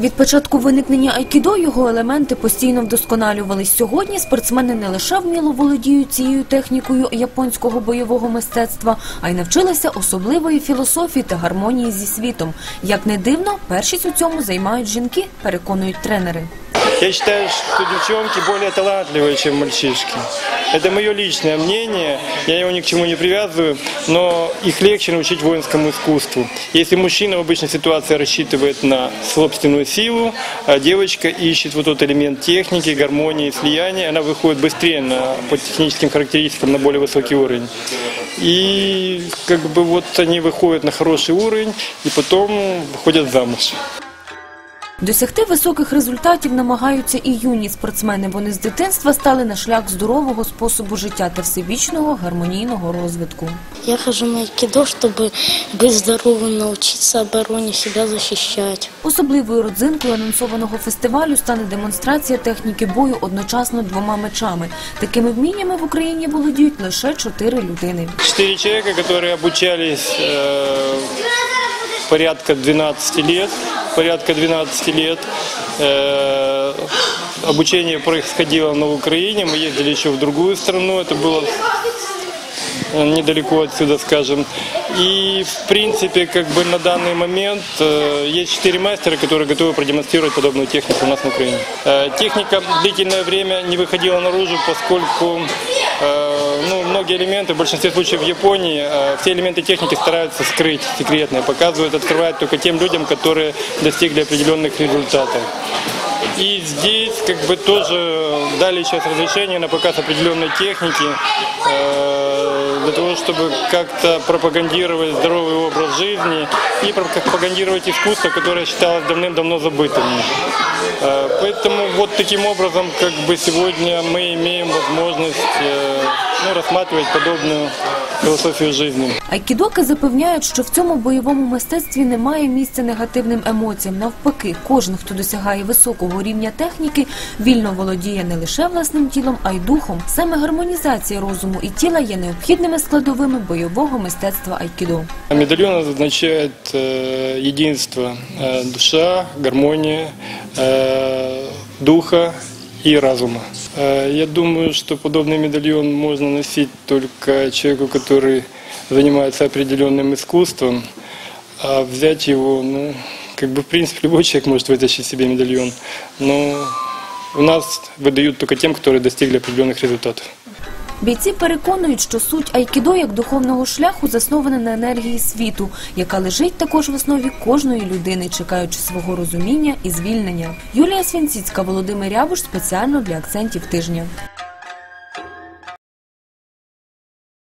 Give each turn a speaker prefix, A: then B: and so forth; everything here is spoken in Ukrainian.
A: Від початку виникнення айкідо його елементи постійно вдосконалювались. Сьогодні спортсмени не лише вміло володіють цією технікою японського бойового мистецтва, а й навчилися особливої філософії та гармонії зі світом. Як не дивно, першість у цьому займають жінки, переконують тренери.
B: Я считаю, что девчонки более талантливые, чем мальчишки. Это мое личное мнение, я его ни к чему не привязываю, но их легче научить воинскому искусству. Если мужчина в обычной ситуации рассчитывает на собственную силу, а девочка ищет вот тот элемент техники, гармонии, слияния, она выходит быстрее на, по техническим характеристикам на более высокий уровень. И как бы вот они выходят на хороший уровень и потом выходят замуж.
A: Досягти високих результатів намагаються і юні спортсмени. Вони з дитинства стали на шлях здорового способу життя та всебічного гармонійного розвитку.
C: Я хожу на айкидо, чтобы быть здоровым, научиться обороне, себя защищать.
A: Особливою родзинкою анонсованого фестивалю стане демонстрація техніки бою одночасно двома мечами. Такими вміннями в Україні володіють лише чотири людини.
B: Четыре человека, которые обучались э, порядка 12 лет, порядка 12 лет. Э, обучение происходило на Украине, мы ездили еще в другую страну, это было э, недалеко отсюда, скажем. И, в принципе, как бы на данный момент э, есть четыре мастера, которые готовы продемонстрировать подобную технику у нас на Украине. Э, техника длительное время не выходила наружу, поскольку э, ну, многие элементы, в большинстве случаев в Японии, э, все элементы техники стараются скрыть секретные, показывают, открывают только тем людям, которые достигли определенных результатов. И здесь как бы тоже дали сейчас разрешение на показ определенной техники э, для того, чтобы как-то пропагандировать здоровый образ жизни и пропагандировать искусство, которое считалось давным-давно забытым. Э, поэтому вот таким образом как бы сегодня мы имеем возможность э, ну, рассматривать подобную философию жизни.
A: Айкідоки запевняють, що в цьому бойовому мистецтві немає місця негативним емоціям. Навпаки, кожен, хто досягає високого рівня техніки, вільно володіє не лише власним тілом, а й духом. Саме гармонізація розуму і тіла є необхідними складовими бойового мистецтва айкідо.
B: Медальон означает э, единство, э, душа, гармония, э, духа и разума. Э, я думаю, что подобный медальон можно носить только человеку, который занимается определенным искусством, а взять его, ну, как бы в принципе любой человек может вытащить себе медальон, но у нас выдают только тем, которые достигли определенных результатов.
A: Бійці переконують, що суть айкідо як духовного шляху заснована на енергії світу, яка лежить також в основі кожної людини, чекаючи свого розуміння і звільнення. Юлія Свінціцька, Володимир Рябуш спеціально для акцентів тижня.